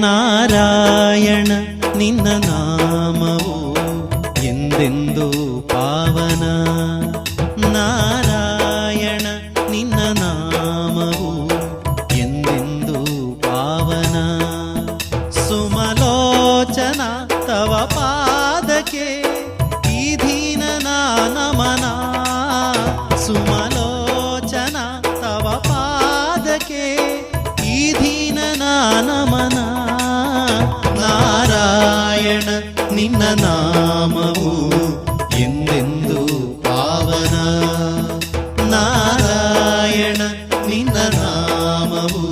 നാരായണ നിന്ന നാമവോ? എന്തെന്തോ പാവന. നാരായണ നിന്ന നാമവോ? എന്തെന്തോ പാവന. സുമലോചന തവ പാദകേ ദീന നമന. സുമലോചന തവ പാദകേ ദീന നമ പാവನ ನಿನ್ನ ನಾಮವು ಎಂದೆಂದು ಪಾವನ ನಾರಾಯಣ ನಿನ್ನ ನಾಮವು